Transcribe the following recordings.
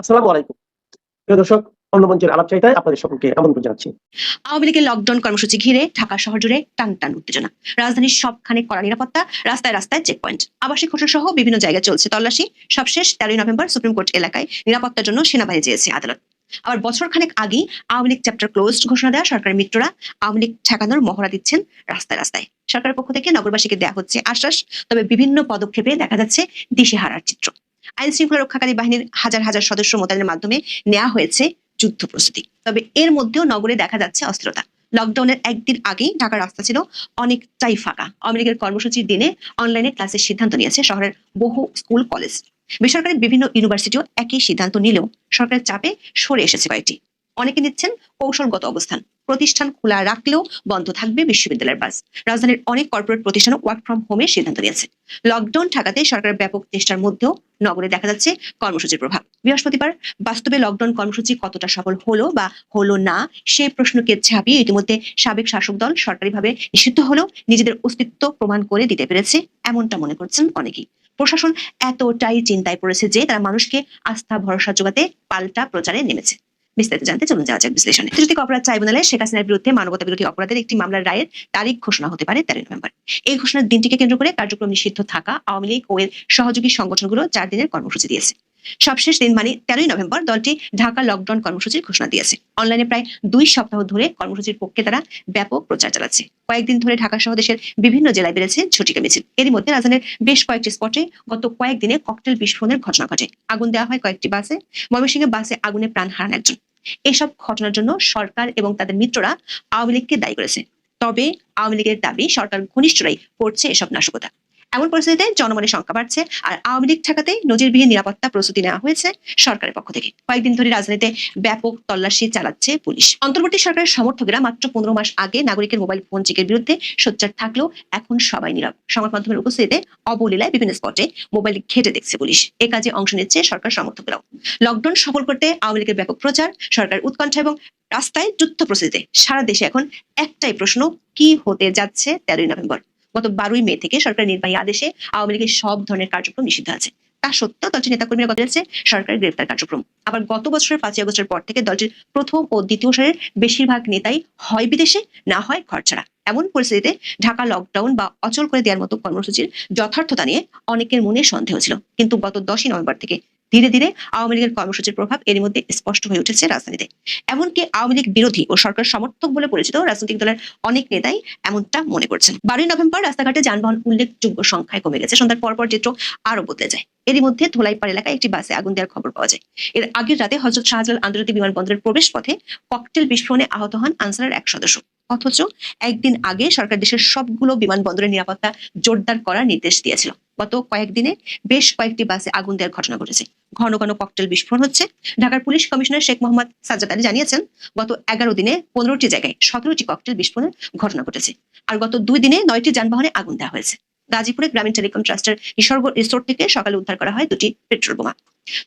আসসালামু আলাইকুম। প্রিয় দর্শক, অন্যমঞ্চের আলাপ চাইতায় আপনাদের সকলকে আমন্ত্রণ জানাচ্ছি। আওয়ামী লীগের লকডাউন কর্মসূচি ঘিরে ঢাকা শহর জুড়ে টান টান উত্তেজনা। রাজধানীর সবখানে কড়া নিরাপত্তা, রাস্তায় রাস্তায় চেক পয়েন্ট আবাসিক হোটেল সহ বিভিন্ন জায়গায় চলছে তল্লাশি। সবশেষ তেরোই নভেম্বর সুপ্রিম কোর্ট এলাকায় নিরাপত্তার জন্য সেনাবাহিনী চেয়েছে আদালত। আবার বছর খানেক আগেই আওয়ামী লীগ চ্যাপ্টার ক্লোজড ঘোষণা দেওয়া সরকারের মিত্ররা আওয়ামী লীগ ঠেকানোর মহড়া দিচ্ছেন রাস্তায় রাস্তায়। সরকারের পক্ষ থেকে নগরবাসীকে দেওয়া হচ্ছে আশ্বাস, তবে বিভিন্ন পদক্ষেপে দেখা যাচ্ছে দিশে হারার চিত্র। আইন শৃঙ্খলা রক্ষাকারী বাহিনীর হাজার হাজার সদস্য মোতায়েনের মাধ্যমে নেওয়া হয়েছে যুদ্ধ প্রস্তুতি। তবে এর মধ্যেও নগরে দেখা যাচ্ছে অস্থিরতা। লকডাউনের একদিন আগেই ঢাকার রাস্তা ছিল অনেকটাই ফাঁকা। আমেরিকার কর্মসূচির দিনে অনলাইনে ক্লাসের সিদ্ধান্ত নিয়েছে শহরের বহু স্কুল, কলেজ। বেসরকারি বিভিন্ন ইউনিভার্সিটিও একই সিদ্ধান্ত নিলেও সরকারের চাপে সরে এসেছে কয়েকটি। অনেকে নিচ্ছেন কৌশলগত অবস্থান। প্রতিষ্ঠান খোলা রাখলেও বন্ধ থাকবে বিশ্ববিদ্যালয়ের বাস। রাজধানীর অনেক কর্পোরেট প্রতিষ্ঠান ওয়ার্ক ফ্রম হোমের সিদ্ধান্ত নিয়েছে। লকডাউন ঠেকাতে সরকারের ব্যাপক চেষ্টার মধ্যেও নগরে দেখা যাচ্ছে কর্মসূচির প্রভাব। বৃহস্পতিবার বাস্তবে লকডাউন কর্মসূচি কতটা সফল হলো বা হলো না সেই প্রশ্নকে ছাপিয়ে ইতিমধ্যে সাবেক শাসক দল সরকারিভাবে নিষিদ্ধ হলেও নিজেদের অস্তিত্ব প্রমাণ করে দিতে পেরেছে এমনটা মনে করছেন অনেকেই। প্রশাসন এতটাই চিন্তায় পড়েছে যে তারা মানুষকে আস্থা, ভরসা যোগাতে পাল্টা প্রচারে নেমেছে। বিস্তারিত জানতে চলুন যাওয়া যাক বিশ্লেষণে। আন্তর্জাতিক অপরাধ ট্রাইব্যুনালে শেখ হাসিনার বিরুদ্ধে মানবতা বিরোধী অপরাধের একটি মামলার রায়ের তারিখ ঘোষণা হতে পারে তেরোই নভেম্বর। এই ঘোষণার দিনটিকে কেন্দ্র করে কার্যক্রম নিষিদ্ধ থাকা আওয়ামী লীগ ও এর সহযোগী সংগঠনগুলো চার দিনের কর্মসূচি দিয়েছে। সবশেষ দিন মানে তেরোই নভেম্বর দলটি ঢাকা লকডাউন কর্মসূচির ঘোষণা দিয়েছে। অনলাইনে প্রায় দুই সপ্তাহ ধরে কর্মসূচির পক্ষে তারা ব্যাপক প্রচার চালাচ্ছে। কয়েকদিন ধরে ঢাকা সহ দেশের বিভিন্ন জেলায় বেড়েছে ঝটিকা মিছিল। এরই মধ্যে রাজধানীর বেশ কয়েকটি স্পটে গত কয়েকদিনে ককটেল বিস্ফোরণের ঘটনা ঘটে। আগুন দেওয়া হয় কয়েকটি বাসে। ময়মনসিংহে বাসে আগুনে প্রাণ হারান একজন। এসব ঘটনার জন্য সরকার এবং তাদের মিত্ররা আওয়ামী লীগকে দায়ী করেছে। তবে আওয়ামী লীগের দাবি সরকার ঘনিষ্ঠরাই করছে এসব নাশকতা। এমন পরিস্থিতিতে জনমনের সংখ্যা বাড়ছে আর আওয়ামী লীগ ঠেকাতে নজিরবিহীন নিরাপত্তা প্রস্তুতি নেওয়া হয়েছে সরকারের পক্ষ থেকে। কয়েকদিন ধরে রাজধানীতে ব্যাপক তল্লাশি চালাচ্ছে পুলিশ। অন্তর্বর্তী সরকারের সমর্থকেরা মাত্র পনেরো মাস আগে নাগরিকের মোবাইল ফোন চেকের বিরুদ্ধে সোচ্চার থাকলেও এখন সবাই নীরব। সংবাদ মাধ্যমের উপস্থিতিতে অবলীলায় বিভিন্ন স্পটে মোবাইল ঘেটে দেখছে পুলিশ। এ কাজে অংশ নিচ্ছে সরকার সমর্থকরাও। লকডাউন সফল করতে আওয়ামী লীগের ব্যাপক প্রচার, সরকার উৎকণ্ঠা এবং রাস্তায় যুদ্ধ প্রস্তুতিতে। সারা দেশে এখন একটাই প্রশ্ন, কি হতে যাচ্ছে তেরোই নভেম্বর? গত বারোই মে থেকে সরকার নির্বাহী আদেশে আওয়ামী লীগের সব ধরনের কার্যক্রম নিষিদ্ধ আছে। তা সত্ত্বেও দলটির নেতাকর্মীরা যাচ্ছে সরকারের গ্রেপ্তার কার্যক্রম। আবার গত বছরের পাঁচই আগস্টের পর থেকে দলটির প্রথম ও দ্বিতীয় সারের বেশিরভাগ নেতাই হয় বিদেশে, না হয় ঘর ছাড়া। এমন পরিস্থিতিতে ঢাকা লকডাউন বা অচল করে দেওয়ার মতো কর্মসূচির যথার্থতা নিয়ে অনেকের মনে সন্দেহ ছিল। কিন্তু গত দশই নভেম্বর থেকে ধীরে ধীরে আওয়ামী লীগের কর্মসূচির প্রভাব এর মধ্যে স্পষ্ট হয়ে উঠেছে রাজধানীতে এমনকি আওয়ামী লীগ বিরোধী ও সরকার সমর্থক বলে পরিচিত রাজনৈতিক দলের অনেক নেতাই এমনটা মনে করছেন। বারোই নভেম্বর রাস্তাঘাটে যানবাহন উল্লেখযোগ্য সংখ্যায় কমে গেছে। সন্ধ্যার পরপর চিত্র আরও বদলে যায়। এরই মধ্যে ধোলাইপাড় এলাকায় একটি বাসে আগুন দেওয়ার খবর পাওয়া যায়। এর আগের রাতে হজরত শাহজালাল আন্তর্জাতিক বিমানবন্দরের প্রবেশ পথে ককটেল বিস্ফোরণে আহত হন আনসারের এক সদস্য। অথচ একদিন আগে সরকার দেশের সবগুলো বিমানবন্দরের নিরাপত্তা জোরদার করার নির্দেশ দিয়েছিল। গত কয়েকদিনে বেশ কয়েকটি বাসে আগুন দেওয়ার ঘটনা ঘটেছে। ঘন ঘন ককটেল বিস্ফোরণ হচ্ছে। ঢাকার পুলিশ কমিশনার শেখ মোহাম্মদ সাজ্জাদ আলী জানিয়েছেন, গত এগারো দিনে পনেরোটি জায়গায় সতেরোটি ককটেল বিস্ফোরণের ঘটনা ঘটেছে আর গত দুই দিনে নয়টি যানবাহনে আগুন দেওয়া হয়েছে। গাজীপুরে গ্রামীণ টেলিকম ট্রাস্টের নিসর্গ রিসোর্ট থেকে সকালে উদ্ধার করা হয় দুটি পেট্রোল বোমা।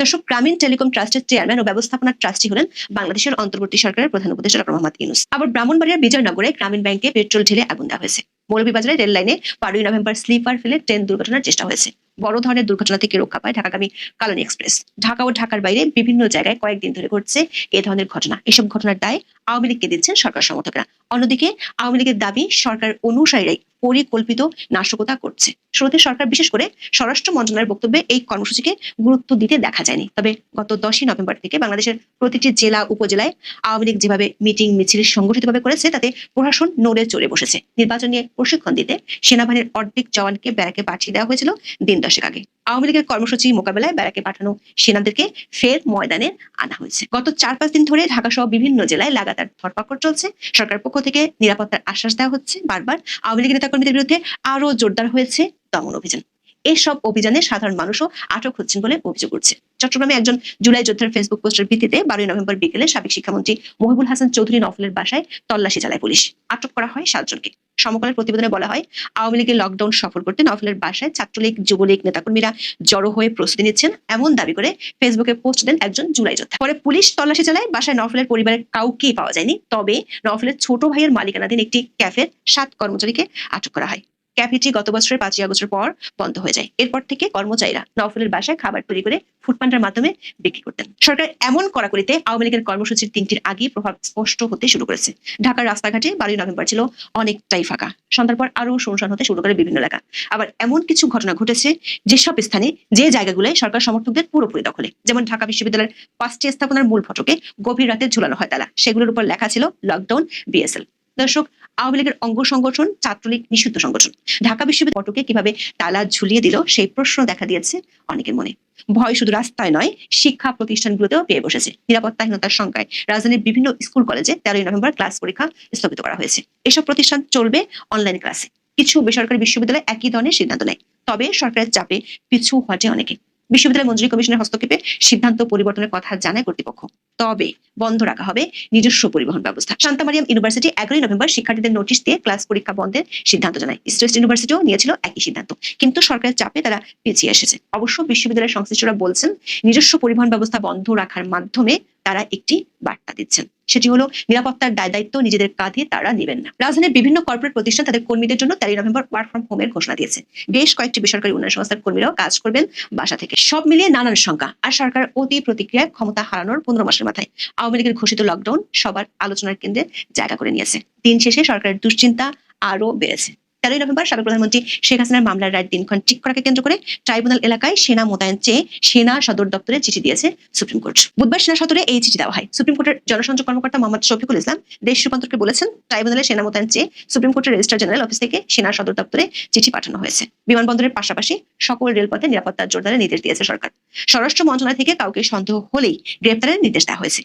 দর্শক, গ্রামীণ টেলিকম ট্রাস্টের চেয়ারম্যান ও ব্যবস্থাপনা ট্রাস্টি হলেন বাংলাদেশের অন্তর্বর্তী সরকারের প্রধান উপদেষ্টা মোহাম্মদ ইউনুস। আবার ব্রাহ্মণবাড়িয়ার বিজয়নগরে গ্রামীণ ব্যাংকে পেট্রোল ঢেলে আগুন দেওয়া হয়েছে। মৌলভীবাজারে রেল লাইনে বারোই নভেম্বর স্লিপার ফেলে ট্রেন দুর্ঘটনার চেষ্টা হয়েছে। বড় ধরনের দুর্ঘটনা থেকে রক্ষা পায় ঢাকাগামী কালনী এক্সপ্রেস। ঢাকা ও ঢাকার বাইরে বিভিন্ন জায়গায় কয়েকদিন ধরে ঘটছে এ ধরনের ঘটনা। এসব ঘটনার দায় আওয়ামী লীগকে দিচ্ছেন সরকার সমর্থকরা। অন্যদিকে আওয়ামী লীগের দাবি সরকার অনুসারীরাই পরিকল্পিত নাশকতা করছে। শুরুতে সরকার বিশেষ করে স্বরাষ্ট্র মন্ত্রণালয়ের বক্তব্যে এই কর্মসূচিকে গুরুত্ব দিতে দেখা যায়নি। তবে গত দশই নভেম্বর থেকে বাংলাদেশের প্রতিটি জেলা, উপজেলায় আওয়ামী লীগ যেভাবে মিটিং, মিছিল সংগঠিতভাবে করেছে, তাতে প্রশাসন নড়ে চড়ে বসেছে। নির্বাচন নিয়ে প্রশিক্ষণ দিতে সেনাবাহিনীর অর্ধেক জওয়ানকে ব্যারাকে পাঠিয়ে দেওয়া হয়েছিল দিন দশেক আগে। আওয়ামী লীগের কর্মসূচি মোকাবেলায় ব্যারাকে পাঠানো সেনাদেরকে ফের ময়দানে আনা হয়েছে। গত চার পাঁচ দিন ধরে ঢাকা সহ বিভিন্ন জেলায় লাগাতার ধরপাকড় চলছে। সরকার পক্ষ থেকে নিরাপত্তার আশ্বাস দেওয়া হচ্ছে। বারবার আওয়ামী লীগের নেতাকর্মীদের বিরুদ্ধে আরও জোরদার হয়েছে দমন অভিযান। এসব অভিযানে সাধারণ মানুষও আটক হচ্ছেন বলে অভিযোগ উঠছে। চট্টগ্রামে একজন জুলাই যোদ্ধার ফেসবুক পোস্টের ভিত্তিতে বারোই নভেম্বর বিকেলে সাবেক শিক্ষামন্ত্রী মহিবুল হাসান চৌধুরী নফলের বাসায় তল্লাশি চালায় পুলিশ। আটক করা হয় সাতজনকে সমকালের প্রতিবেদনে বলা হয়, আওয়ামী লীগের লকডাউন সফল করতে নফলের বাসায় ছাত্রলীগ, যুবলীগ নেতাকর্মীরা জড়ো হয়ে প্রস্তুতি নিচ্ছেন এমন দাবি করে ফেসবুকে পোস্ট দেন একজন জুলাই যোদ্ধা। পরে পুলিশ তল্লাশি চালায়, বাসায় নফলের পরিবারের কাউকেই পাওয়া যায়নি। তবে নফলের ছোট ভাইয়ের মালিকানাধীন একটি ক্যাফের সাত কর্মচারীকে আটক করা হয়। ক্যাফেটি গত বছরের পাঁচই আগস্টের পর বন্ধ হয়ে যায়। এরপর থেকে কর্মচারীরা নফলের বাসায় খাবার তৈরি করে ফুডপান্ডার মাধ্যমে বিক্রি করতেন। সরকার এমন কড়াকড়িতে আওয়ামী লীগের কর্মসূচির তিনটির আগেই প্রভাব স্পষ্ট হতে শুরু করেছে। ঢাকার রাস্তাঘাটে বারোই নভেম্বর ছিল অনেকটাই ফাঁকা। সন্ধ্যার পর আরও শুনশান হতে শুরু করে বিভিন্ন এলাকা। আবার এমন কিছু ঘটনা ঘটেছে যেসব স্থানে যে জায়গাগুলোয় সরকার সমর্থকদের পুরোপুরি দখলে। যেমন ঢাকা বিশ্ববিদ্যালয়ের পাঁচটি স্থাপনার মূল ফটকে গভীর রাতে ঝুলানো হয় তালা। সেগুলোর উপর লেখা ছিল লকডাউন বিএসএল দর্শক আওয়ামী লীগের অঙ্গ সংগঠন, ছাত্রলীগ, নিষিদ্ধ সংগঠন। ঢাকা বিশ্ববিদ্যালয় ফটকে কীভাবে তালা ঝুলিয়ে দিল, সেই প্রশ্ন দেখা দিয়েছে অনেকের মনে। ভয় শুধু রাস্তায় নয়, শিক্ষা প্রতিষ্ঠানগুলোতেও পেয়ে বসেছে। নিরাপত্তাহীনতার সংখ্যায় রাজধানীর বিভিন্ন স্কুল কলেজে তেরোই নভেম্বর ক্লাস পরীক্ষা স্থগিত করা হয়েছে। এসব প্রতিষ্ঠান চলবে অনলাইন ক্লাসে। কিছু বেসরকারি বিশ্ববিদ্যালয় একই ধরনের সিদ্ধান্ত নেয়, তবে সরকারের চাপে পিছু হটে অনেকে। বিশ্ববিদ্যালয় মঞ্জুরি কমিশনের হস্তক্ষেপে সিদ্ধান্ত পরিবর্তনের কথা জানায় কর্তৃপক্ষ। তবে বন্ধ রাখা হবে নিজস্ব পরিবহন ব্যবস্থা। শান্তামারিয়াম ইউনিভার্সিটি এগারোই নভেম্বর শিক্ষার্থীদের নোটিশ দিয়ে ক্লাস পরীক্ষা বন্ধের সিদ্ধান্ত জানায়। ইস্ট ইউনিভার্সিটিও নিয়েছিল একই সিদ্ধান্ত, কিন্তু সরকারের চাপে তারা পিছিয়ে এসেছে। অবশ্য বিশ্ববিদ্যালয়ের সংশ্লিষ্টরা বলছেন, নিজস্ব পরিবহন ব্যবস্থা বন্ধ রাখার মাধ্যমে তারা একটি বার্তা দিচ্ছেন। সেটি হলো, নিরাপত্তার দায় দায়িত্ব নিজেদের কাঁধে তারা নেবেন না। রাজধানীর বিভিন্ন কর্পোরেট প্রতিষ্ঠান তাদের কর্মীদের জন্য তেরোই নভেম্বর ওয়ার্ক ফ্রম হোমের ঘোষণা দিয়েছে। বেশ কয়েকটি বেসরকারি উন্নয়ন সংস্থার কর্মীরাও কাজ করবেন বাসা থেকে। সব মিলিয়ে নানান সংখ্যা। আর সরকার অতি প্রতিক্রিয়ায় ক্ষমতা হারানোর পনেরো মাসের মাথায়। আওয়ামী লীগের ঘোষিত লকডাউন সবার আলোচনার কেন্দ্রে জায়গা করে নিয়েছে। দিন শেষে সরকারের দুশ্চিন্তা আরও বেড়েছে। তেরোই নভেম্বর সাবেক প্রধানমন্ত্রী শেখ হাসিনার মামলার রায়ের দিনক্ষণ ঠিক করাকে কেন্দ্র করে ট্রাইব্যুনাল এলাকায় সেনা মোতায়েন চেয়ে সেনা সদর দপ্তরে চিঠি দিয়েছে সুপ্রিম কোর্ট। বুধবার সেনা সদরে এই চিঠি দেওয়া হয়। সুপ্রিম কোর্টের জনসংযোগ কর্মকর্তা মোহাম্মদ শফিকুল ইসলাম দেশ রূপান্তরকে বলেছেন, ট্রাইব্যুনালে সেনা মোতায়েন চেয়ে সুপ্রিম কোর্টের রেজিস্ট্রার জেনারেল অফিস থেকে সেনা সদর দপ্তরে চিঠি পাঠানো হয়েছে। বিমানবন্দরের পাশাপাশি সকল রেলপথে নিরাপত্তা জোরদারের নির্দেশ দিয়েছে সরকার। স্বরাষ্ট্র মন্ত্রণালয় থেকে কাউকে সন্দেহ হলেই গ্রেপ্তারের নির্দেশ দেওয়া হয়েছে।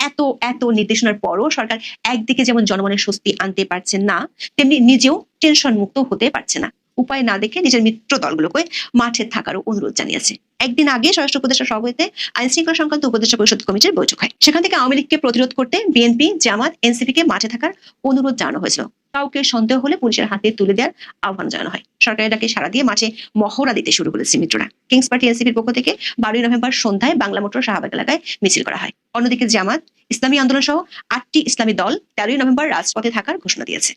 এত এত নির্দেশনার পরও সরকার একদিকে যেমন জনমনের স্বস্তি আনতে পারছে না, তেমনি নিজেও টেনশন মুক্ত হতে পারছে না। উপায় না দেখে নিজের মিত্র দলগুলোকে মাঠে থাকারও অনুরোধ জানিয়েছে। একদিন আগে স্বরাষ্ট্র উপদেষ্টা সভাপতিতে আইন শৃঙ্খলা সংক্রান্ত উপদেষ্টা পরিষদ কমিটির বৈঠক হয়। সেখান থেকে আওয়ামী লীগকে প্রতিরোধ করতে বিএনপি, জামাত এনসিপি কে মাঠে থাকার অনুরোধ জানানো হয়েছিল। কাউকে সন্দেহ হলে পুলিশের হাতে তুলে দেওয়ার আহ্বান জানানো হয়। সরকারের ডাকে সারা দিয়ে মাঠে মহড়া দিতে শুরু করেছে মিত্ররা। কিংস পার্টি এনসিপির পক্ষ থেকে বারোই নভেম্বর সন্ধ্যায় বাংলা মোটর শাহবাগ এলাকায় মিছিল করা হয়। অন্যদিকে জামাত, ইসলামী আন্দোলন সহ আটটি ইসলামী দল তেরোই নভেম্বর রাজপথে থাকার ঘোষণা দিয়েছে।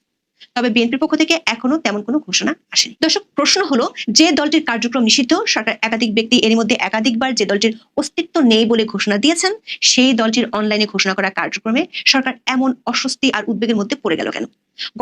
তবে বিএনপির পক্ষ থেকে এখনও তেমন কোনো ঘোষণা আসেনি। দর্শক, প্রশ্ন হলো, যে দলটির কার্যক্রম নিষিদ্ধ সরকার একাধিক ব্যক্তি এর মধ্যে একাধিকবার যে দলটির অস্তিত্ব নেই বলে ঘোষণা দিয়েছেন, সেই দলটির অনলাইনে ঘোষণা করা কার্যক্রমে সরকার এমন অস্বস্তি আর উদ্বেগের মধ্যে পড়ে গেল কেন?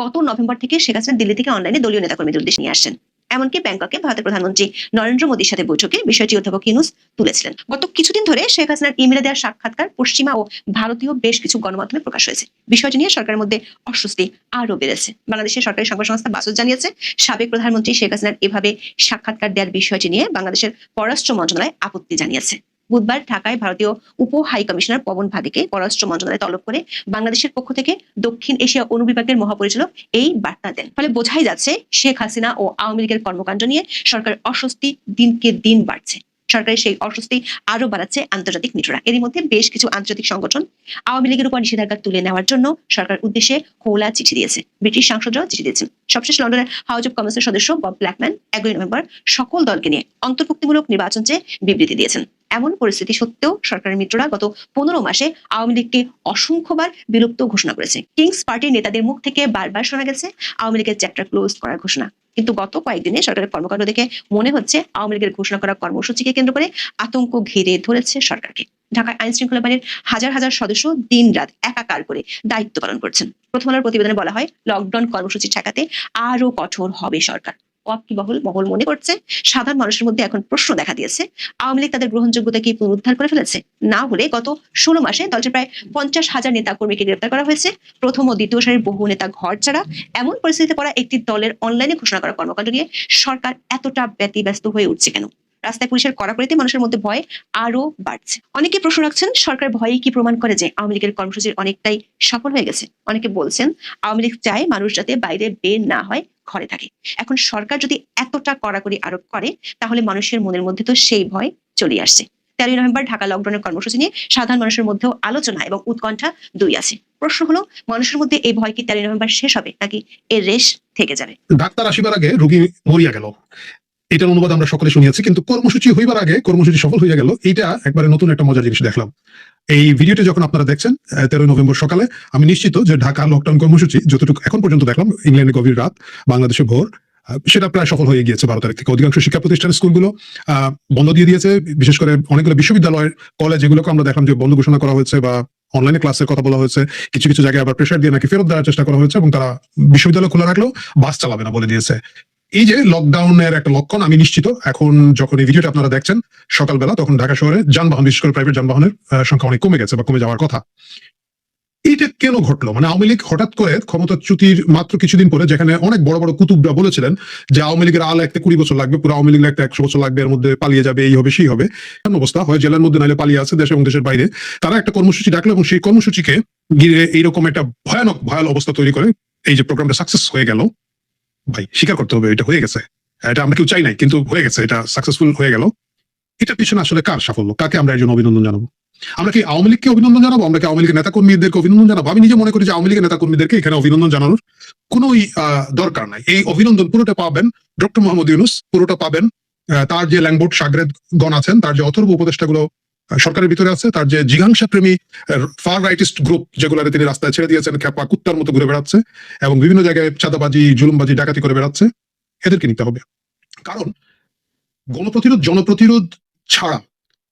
গত নভেম্বর থেকে শেখ হাসিনা দিল্লি থেকে অনলাইনে দলীয় নেতাকর্মীদের উদ্দেশ্যে নিয়ে আসছেন। এমনকি ব্যাংককে ভারতের প্রধানমন্ত্রী নরেন্দ্র মোদীর সাথে বৈঠকে বিষয়টি অধ্যাপক ইউনুস তুলেছিলেন। গত কিছুদিন ধরে শেখ হাসিনার ইমেলে দেওয়ার সাক্ষাৎকার পশ্চিমা ও ভারতীয় বেশ কিছু গণমাধ্যমে প্রকাশ হয়েছে। বিষয়টি নিয়ে সরকারের মধ্যে অস্বস্তি আরও বেড়েছে। বাংলাদেশের সরকারি সংবাদ সংস্থা বাসদ জানিয়েছে, সাবেক প্রধানমন্ত্রী শেখ হাসিনার এভাবে সাক্ষাৎকার দেওয়ার বিষয়টি নিয়ে বাংলাদেশের পররাষ্ট্র মন্ত্রণালয় আপত্তি জানিয়েছে। বুধবার ঢাকায় ভারতীয় উপ হাই কমিশনার পবন ভাদিকে পররাষ্ট্র মন্ত্রণালয় তলব করে বাংলাদেশের পক্ষ থেকে দক্ষিণ এশিয়া অনুবিভাগের মহাপরিচালক এই বার্তা দেন। ফলে বোঝাই যাচ্ছে, শেখ হাসিনা ও আওয়ামী লীগের কর্মকাণ্ড নিয়ে সরকার অস্বস্তি দিনকে দিন বাড়ছে। সরকারের সেই অস্বস্তি আরও বাড়াচ্ছে আন্তর্জাতিক মিত্ররা। এরই মধ্যে বেশ কিছু আন্তর্জাতিক সংগঠন আওয়ামী লীগের উপর নিষেধাজ্ঞা তুলে নেওয়ার জন্য সরকার উদ্দেশ্যে হোলা চিঠি দিয়েছে। ব্রিটিশ সাংসদরাও চিঠি দিয়েছেন। সবশেষ লন্ডনের হাউস অব কমার্সের সদস্য বব ব্ল্যাকম্যান এগারোই নভেম্বর সকল দলকে নিয়ে অন্তর্ভুক্তিমূলক নির্বাচন চেয়ে বিবৃতি দিয়েছেন। এমন পরিস্থিতি সত্ত্বেও সরকারের মিত্ররা গত পনেরো মাসে আওয়ামী লীগকে অসংখ্যবার বিলুপ্ত ঘোষণা করেছে। কিংস পার্টির নেতাদের মুখ থেকে বারবার শোনা গেছে আওয়ামী লীগের চ্যাপ্টার ক্লোজ করার ঘোষণা। কিন্তু গত কয়েকদিনে সরকারের কর্মকাণ্ড দেখে মনে হচ্ছে আওয়ামী লীগের ঘোষণা করা কর্মসূচিকে কেন্দ্র করে আতঙ্ক ঘিরে ধরেছে সরকারকে। ঢাকায় আইন শৃঙ্খলা বাহিনীর হাজার হাজার সদস্য দিন রাত একাকার করে দায়িত্ব পালন করছেন। প্রথম আলোর প্রতিবেদনে বলা হয় লকডাউন কর্মসূচি ঠেকাতে আরও কঠোর হবে সরকার। ওয়াকিবহল বহল মনে করছে। সাধারণ মানুষের মধ্যে এখন প্রশ্ন দেখা দিয়েছে, আওয়ামী লীগ তাদের গ্রহণযোগ্যতা কি পুনরুদ্ধার করে ফেলেছে? না হলে গত ষোলো মাসে দলটির প্রায় পঞ্চাশ হাজার নেতা কর্মীকে গ্রেপ্তার করা হয়েছে। প্রথম ও দ্বিতীয় সারির বহু নেতা ঘর ছাড়া এমন পরিস্থিতিতে পড়া একটি দলের অনলাইনে ঘোষণা করা কর্মকাণ্ড নিয়ে সরকার এতটা ব্যতিব্যস্ত হয়ে উঠছে কেন? রাস্তায় পুলিশের কড়াকড়িতে মানুষের মধ্যে ভয় আরও বাড়ছে। অনেকে প্রশ্ন রাখছেন, সরকার ভয়ে কি প্রমাণ করে যে আওয়ামী লীগের কর্মসূচির অনেকটাই সফল হয়ে গেছে? অনেকে বলছেন, আওয়ামী লীগ চায় মানুষ যাতে বাইরে বের না হয়, ঘরে থাকে। এখন সরকার যদি এতটা কড়াকড়ি আরোপ করে, তাহলে মানুষের মনের মধ্যে তো সেই ভয় চলে আসছে। তেরোই নভেম্বর ঢাকা লকডাউনের কর্মসূচি নিয়ে সাধারণ মানুষের মধ্যেও আলোচনা এবং উৎকণ্ঠা দুই আছে। প্রশ্ন হলো, মানুষের মধ্যে এই ভয় কি তেরোই নভেম্বর শেষ হবে নাকি এর রেশ থেকে যাবে? ডাক্তার আসিবার আগে রোগী মরিয়া গেল। এটার অনুবাদ আমরা সকলে শুনিয়েছি, কিন্তু কর্মসূচি হইবার আগে কর্মসূচি সফল হয়ে গেল এটা একবারে নতুন একটা মজার জিনিস দেখলাম। এই ভিডিওটি যখন আপনারা দেখছেন তেরোই নভেম্বর সকালে, আমি নিশ্চিত যে ঢাকা লকডাউন কর্মসূচি যতটুকু এখন পর্যন্ত দেখলাম, ইংল্যান্ডে গভীর রাত, বাংলাদেশে ভোর সেটা প্রায় সফল হয়ে গিয়েছে বারো তারিখ থেকে। অধিকাংশ শিক্ষা প্রতিষ্ঠান স্কুলগুলো বন্ধ দিয়ে দিয়েছে, বিশেষ করে অনেকগুলো বিশ্ববিদ্যালয় কলেজ এগুলোকে আমরা দেখলাম যে বন্ধ ঘোষণা করা হয়েছে বা অনলাইনে ক্লাসের কথা বলা হয়েছে। কিছু কিছু জায়গায় আবার প্রেশার দিয়ে নাকি ফেরত দেওয়ার চেষ্টা করা হয়েছে এবং তারা বিশ্ববিদ্যালয় খোলা রাখলেও বাস চালাবে না বলে দিয়েছে। এই যে লকডাউনের একটা লক্ষণ, আমি নিশ্চিত এখন যখন এই ভিডিওটা আপনারা দেখছেন, সকালবেলা তখন ঢাকা শহরে যানবাহন, বিশেষ করে প্রাইভেট যানবাহনের সংখ্যা অনেক কমে গেছে বা কমে যাওয়ার কথা। এইটা কেন ঘটলো? মানে আওয়ামী লীগ হঠাৎ করে ক্ষমতাচ্যুতির মাত্র কিছুদিন পরে, যেখানে অনেক বড় বড় কুতুবরা বলেছিলেন যে আওয়ামী লীগের আল একটা কুড়ি বছর লাগবে, পুরো আওয়ামী লীগ একটা একশো বছর লাগবে, এর মধ্যে পালিয়ে যাবে, এই হবে, সেই হবে। এমন অবস্থা, হয় জেলার মধ্যে নাহলে পালিয়ে আছে দেশ এবং দেশের বাইরে। তারা একটা কর্মসূচি ডাকলো এবং সেই কর্মসূচিকে ঘিরে এইরকম একটা ভয়ানক, ভয়াল অবস্থা তৈরি করে। এই যে প্রোগ্রামটা সাকসেস হয়ে গেল। ভাই স্বীকার করতে হবে এটা হয়ে গেছে। এটা আমরা কেউ চাই নাই কিন্তু হয়ে গেছে এটা সাকসেসফুল হয়ে গেল। এটার পিছনে আসলে কার সাফল্য? কাকে আমরা একজন অভিনন্দন জানাব? আমরা কি আওয়ামী লীগকে অভিনন্দন জানাব? আমরা কি আওয়ামী লীগের নেতা কর্মীদেরকে অভিনন্দন জানাব? আমি নিজে মনে করি যে আওয়ামী লীগের নেতা কর্মীদেরকে এখানে অভিনন্দন জানানোর আহ, দরকার নাই। এই অভিনন্দন পুরোটা পাবেন ডক্টর মোহাম্মদ ইউনুস পুরোটা পাবেন তার যে ল্যাংবোর্ড সাগরেদ গণ আছেন তার যে অথর্ব উপদেষ্টাগুলো সরকারের ভিতরে আছে, তার যে জিঘাংসা প্রেমী ফার রাইটিস্ট গ্রুপ যেগুলো তিনি রাস্তায় ছেড়ে দিয়েছেন খেপা কুত্তার মতো ঘুরে বেড়াচ্ছে এবং বিভিন্ন জায়গায় চাঁদাবাজি, জুলুমবাজি, ডাকাতি করে বেড়াচ্ছে, এদেরকে নিতে হবে। কারণ গণপ্রতিরোধ, জনপ্রতিরোধ ছাড়া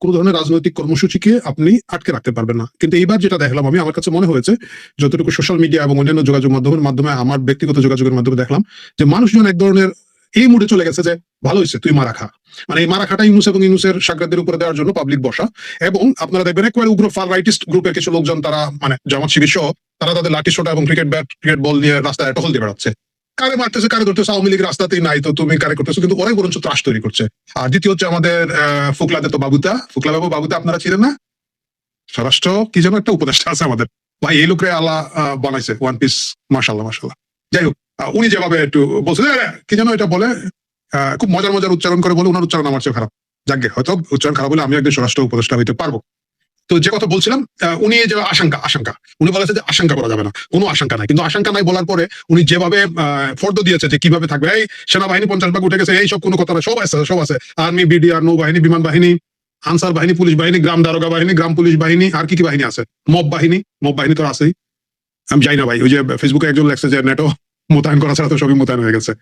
কোনো ধরনের রাজনৈতিক কর্মসূচিকে আপনি আটকে রাখতে পারবেন না। কিন্তু এইবার যেটা দেখলাম আমি, আমার কাছে মনে হয়েছে, যতটুকু সোশ্যাল মিডিয়া এবং অন্যান্য যোগাযোগ মাধ্যমের মাধ্যমে, আমার ব্যক্তিগত যোগাযোগের মাধ্যমে দেখলাম, যে মানুষজন এক ধরনের এই মুডে চলে গেছে যে ভালো হয়েছে তুই মারা খা। মানে এই মারা খাটা ইউনুস এবং ইউনুসের সাগরাদের উপরে দেওয়ার জন্য পাবলিক বসা। এবং আপনারা দেখবেন একেবারে উগ্র ফার রাইটিস্ট গ্রুপের কিছু লোকজন তারা মানে জামাত শিবির তারা তাদের লাঠি সোটা এবং ক্রিকেট ব্যাট ক্রিকেট বল নিয়ে রাস্তায় টহল দিয়ে বেড়াচ্ছে। কারে মারতেছে কারে ধরতেছে আওয়ামী লীগ রাস্তাতেই নাই তো তুমি কারে করতেছো? কিন্তু ওরাই বরঞ্চ ত্রাস তৈরি করছে। আর দ্বিতীয় হচ্ছে আমাদের ফুকলাতে তো বাবুতা। ফুকলা বাবু বাবুতা আপনারা ছিলেন না? স্বরাষ্ট্র কি যেন একটা উপদেষ্টা আছে আমাদের। ভাই এই লোকরে আল্লাহ আহ, বানাইছে ওয়ান পিস মাসাল্লাহ মাসাল্লাহ যাই হোক উনি যেভাবে একটু বলছে কি যেন এটা বলে খুব মজার মজার উচ্চারণ করে বলে ওনার উচ্চারণ আমার চেয়ে খারাপ। যাকে হয়তো উচ্চারণ খারাপ হলে আমি একজন স্বরাষ্ট্র উপদেষ্টা হইতে পারব। তো যে কথা বলছিলাম উনি যে আশঙ্কা আশঙ্কা, উনি বলেছে যে আশঙ্কা করা যাবে না, কোনো আশঙ্কা নাই। কিন্তু আশঙ্কা নাই বলার পরে উনি যেভাবে ফর্দ দিয়েছে যে কীভাবে থাকবে, এই সেনাবাহিনী পঞ্চাশ ভাগ উঠে গেছে, এই সব কোনো কথা না সব আছে সব আছে। আর্মি, বিডিআর, নৌবাহিনী, বিমান বাহিনী, আনসার বাহিনী, পুলিশ বাহিনী, গ্রাম দারোগা বাহিনী, গ্রাম পুলিশ বাহিনী, আর কি কি বাহিনী আছে? মব বাহিনী মব বাহিনী তো আছেই। আমি জানি না ভাই, ওই যে ফেসবুকে একজন লেখছে যে নেটো মোতায়েন করা ছাড়া তো সবই মোতায়েন হয়ে গেছে।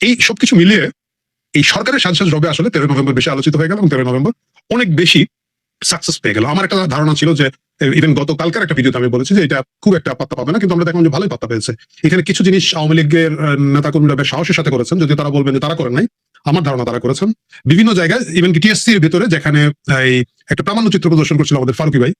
এই সবকিছু মিলিয়ে এই সরকারের সাজ সাজ রবে আসলে তেরো নভেম্বর বেশি আলোচিত হয়ে গেল এবং তেরো নভেম্বর অনেক বেশি সাকসেস পেয়ে গেল। আমার একটা ধারণা ছিল যে ইভেন গতকালকার একটা ভিডিওতে আমি বলেছি যে এটা খুব একটা পাত্তা পাবে না, কিন্তু আমরা দেখলাম যে ভালোই পাত্তা পেয়েছে। এখানে কিছু জিনিস আওয়ামী লীগের নেতা কর্মীরা বেশ সাহসের সাথে করেছেন। যদি তারা বলবেন যে তারা করেন নাই, আমার ধারণা তারা করেছেন। বিভিন্ন জায়গায় ইভেন কি টিএসসি এর ভিতরে যেখানে এই একটা প্রামাণ্য চিত্র প্রদর্শন করছিল আমাদের ফারুকি ভাই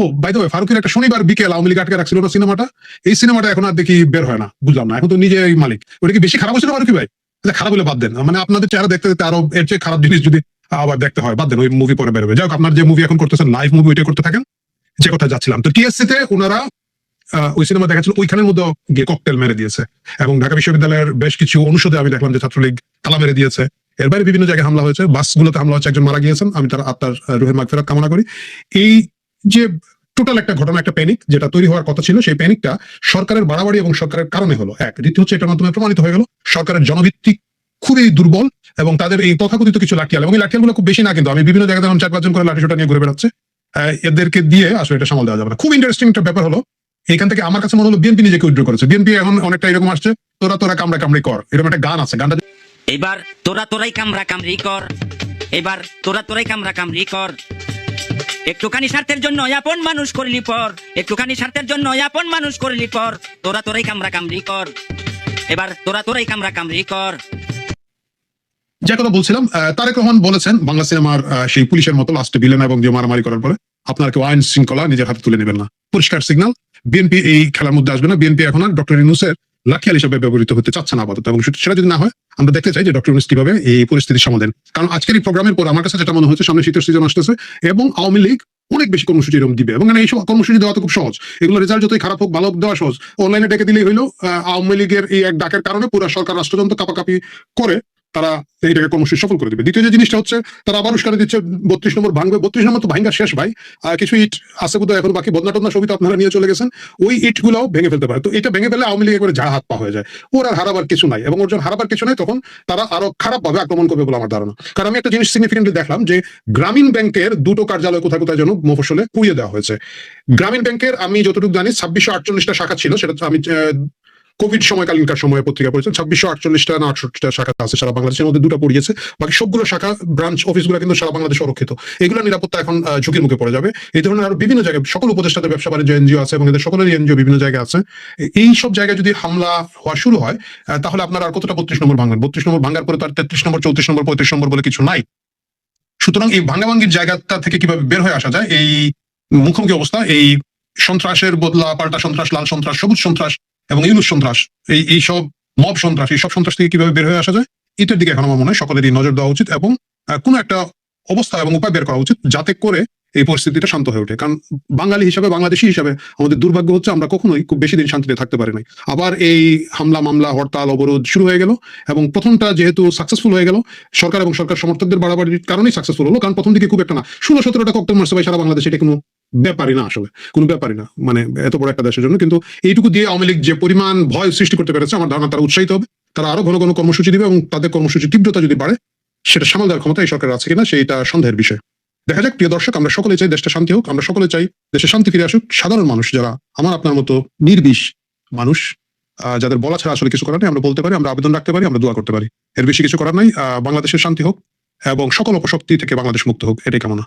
ও বাই দ্য ফারুকের একটা শনিবার বিকেল আওয়ামী লীগ আটকে রাখছিল সিনেমাটা। এই সিনেমাটা এখন আর দেখি বের হয় না বুঝলাম না। এখন তো নিজে মালিক। ওটা কি বেশি খারাপ হয়েছিল ফারুকি ভাই? আচ্ছা, খারাপ হলে বাদ দেন। মানে আপনাদের চেহারা দেখতে দেখতে আরও এর চেয়ে খারাপ জিনিস যদি আবার দেখতে হয় বাদ দেন ওই মুভি পরে বেরোবে। যাই আপনার যে মুভি এখন করতেছেন লাইভ মুভি ওইটা করতে থাকেন। যে কথা যাচ্ছিলাম। তো টিএসসি তে ওনারা ওই সিনেমা দেখাচ্ছিল ওইখানের মধ্যে গিয়ে ককটেল মেরে দিয়েছে। এবং ঢাকা বিশ্ববিদ্যালয়ের বেশ কিছু অনুষদে আমি দেখলাম যে ছাত্রলীগ তালা মেরে দিয়েছে। এর বাইরে বিভিন্ন জায়গায় হামলা হয়েছে। বাসগুলোতে হামলা হচ্ছে একজন মারা গিয়েছেন। আমি তার আত্মার রুহের মাগফিরাত কামনা করি। এই যে টোটাল একটা ঘটনা, একটা প্যানিক যেটা তৈরি হওয়ার কথা ছিল, সেই প্যানিকটা সরকারের বাড়াবাড়ি এবং সরকারের কারণে হলো। এক, দ্বিতীয় হচ্ছে এটার মাধ্যমে প্রমাণিত হয়ে গেল, সরকারের জনভিত্তিক খুবই দুর্বল এবং তাদের এই তথাকথিত কিছু লাঠিয়াল এবং এই লাঠিয়ালগুলো খুব বেশি না কিন্তু আমি বিভিন্ন জায়গায় দেখলাম চার পাঁচজন করে লাঠি নিয়ে ঘুরে বেড়াচ্ছে। এদেরকে দিয়ে আসলে এটা সামাল দেওয়া যাবে না। খুব ইন্টারেস্টিং একটা ব্যাপার হলো, এখান থেকে আমার কাছে মনে হলো বিএনপি নিজেকে উইড্রো করেছে। বিএনপি এখন অনেকটা এরকম আসছে, তোরা তোরা কামড়া কামড়ি কর। এরকম একটা গান আছে, গানটা এবার তোরা তোরাই কামরা কামড়ি কর। এবার তোরা তোরাই কামরা কামড়ি কর। একটুখানি স্বার্থের জন্য আপন মানুষ করলি পর। একটুখানি স্বার্থের জন্য আপন মানুষ করলি পর। তোরা তোরাই কামরা কামড়ি কর। এবার তোরা তোরাই কামরা কামড়ি কর। যে কথা বলছিলাম তারেক রহমান বলেছেন, বাংলা সিনেমার সেই পুলিশের মতো লাস্টে ভিলেন এবং যে মারামারি করার পরে আপনার কেউ আইন শৃঙ্খলা নিজের হাতে তুলে নেবেন না। পরিষ্কার সিগনাল বিএনপি এই খেলার মধ্যে আসবে না। বিএনপি এখন আর ডক্টর ইনুসের লাঠিয়াল হিসাবে ব্যবহৃত হতে চাচ্ছে না আপাতত। এবং সেটা যদি না হয়, আমরা দেখতে চাই যে ডক্টর ইনুস কীভাবে এই পরিস্থিতির সমাধান। কারণ আজকের এই প্রোগ্রামের পর আমার কাছে যেটা মনে হচ্ছে, সামনে শীতের সিজন আসতেছে এবং আওয়ামী লীগ অনেক বেশি কর্মসূচি এরকম দিবে। এবং এই সব কর্মসূচি দেওয়া তো খুব সহজ। এগুলো রেজাল্ট যতই খারাপ হোক, ভালো দেওয়া সহজ। অনলাইনে ডেকে দিলেই হইল আওয়ামী লীগের এই এক ডাকের কারণে পুরো সরকার রাষ্ট্রযন্ত্র কাপাকাপি করে। তারা এইটাকে কর্মসূচি সফল করে দিবে। দ্বিতীয় যে জিনিসটা হচ্ছে, তারা আবার উস্কানি দিচ্ছে, বত্রিশ নম্বর ভাঙবে। বত্রিশ নম্বর তো ভাঙ্গা শেষ ভাই। আর কিছু ইট আছে বোধহয় এখন, বাকি বদনা টদনা সবই তো আপনারা নিয়ে চলে গেছেন। ওই ইট গুলাও ভেঙে ফেলতে পারে। তো এটা ভেঙে ফেলে আওয়ামী লীগ একবারে যা হাত পা হয়ে যায়। ওর আর হারাবার কিছু নাই। এবং ওর যখন হারাবার কিছু নাই, তখন তারা আরও খারাপ ভাবে আক্রমণ করবে বলে আমার ধারণা। কারণ আমি একটা জিনিস সিগনিফিকেন্টলি দেখলাম যে, গ্রামীণ ব্যাংকের দুটো কার্যালয় কোথায় কোথায় যেন মফসলে কুড়িয়ে দেওয়া হয়েছে। গ্রামীণ ব্যাংকের আমি যতটুকু জানি, ছাব্বিশশো আটচল্লিশটা শাখা ছিল, সেটা আমি কোভিড সময়কালীনকার সময়ে পত্রিকা পড়েছে ছাব্বিশশো আটচল্লিশটা না আটষট্টিটা শাখা আছে, সারা বাংলাদেশের মধ্যে দুটো পড়িয়েছে। বাকি সবগুলো শাখা, ব্রাঞ্চ, অফিসগুলো কিন্তু সারা বাংলাদেশে সুরক্ষিত এগুলো নিরাপত্তা এখন ঝুঁকির মুখে পড়ে যাবে। এই ধরনের আরও বিভিন্ন জায়গায়, সকল উপদেষ্টাদের, ব্যবসা বাণিজ্য, এনজিও আছে এবং এদের সকলেরই এনজিও বিভিন্ন জায়গায় আছে। এই সব জায়গায় যদি হামলা হওয়া শুরু হয় তাহলে আপনার আর কতটা বত্রিশ নম্বর ভাঙবেন? বত্রিশ নম্বর ভাঙার পরে তার তেত্রিশ নম্বর, চৌত্রিশ নম্বর, পঁয়ত্রিশ নম্বর বলে কিছু নাই। সুতরাং এই ভাঙ্গাভাঙ্গির জায়গাটা থেকে কীভাবে বের হয়ে আসা যায়, এই মুখোমুখি অবস্থা, এই সন্ত্রাসের বদলা, পাল্টা সন্ত্রাস, লাল সন্ত্রাস, সবুজ সন্ত্রাস এবং ইউনুস সন্ত্রাস, এই এই সব মব সন্ত্রাস, এই সব সন্ত্রাস থেকে কীভাবে বের হয়ে আসা যায়? এটার দিকে এখন আমার মনে হয় সকলেরই নজর দেওয়া উচিত এবং কোনো একটা অবস্থা এবং উপায় বের করা উচিত যাতে করে এই পরিস্থিতিটা শান্ত হয়ে ওঠে। কারণ বাঙালি হিসাবে, বাংলাদেশি হিসাবে আমাদের দুর্ভাগ্য হচ্ছে আমরা কখনোই খুব বেশি দিন শান্তিতে থাকতে পারি নাই। আবার এই হামলা, মামলা, হরতাল, অবরোধ শুরু হয়ে গেল এবং প্রথমটা যেহেতু সাকসেসফুল হয়ে গেল, সরকার এবং সরকার সমর্থকদের বাড়াবাড়ির কারণেই সাকসেসফুল হলো। কারণ প্রথম দিকে খুব একটা না ষোলো সতেরোটা ককটেল মারছে ভাই সারা বাংলাদেশে, এটা কোনো ব্যাপারই না আসলে, কোনো ব্যাপারই না মানে এত বড় একটা দেশের জন্য। কিন্তু এইটুকু দিয়ে আওয়ামী লীগ যে পরিমাণ ভয় সৃষ্টি করতে পেরেছে, আমার ধারণা তারা উৎসাহিত হবে। তারা আরও ঘন ঘন কর্মসূচি দিবে এবং তাদের কর্মসূচির তীব্রতা যদি বাড়ে, সেটা সামাল দেওয়ার ক্ষমতা এই সরকার আছে কিনা, সেইটা সন্দেহের বিষয়। দেখা যাক, প্রিয় দর্শক, আমরা সকলে চাই দেশটা শান্তি হোক, আমরা সকলে চাই দেশে শান্তি ফিরে আসুক। সাধারণ মানুষ যারা, আমার আপনার মতো নির্বিষ মানুষ যাদের বলা ছাড়া আসলে কিছু করার নেই, আমরা বলতে পারি, আমরা আবেদন রাখতে পারি, আমরা দোয়া করতে পারি। এর বেশি কিছু করার নাই বাংলাদেশের শান্তি হোক এবং সকল অপশক্তি থেকে বাংলাদেশ মুক্ত হোক, এটাই কামনা।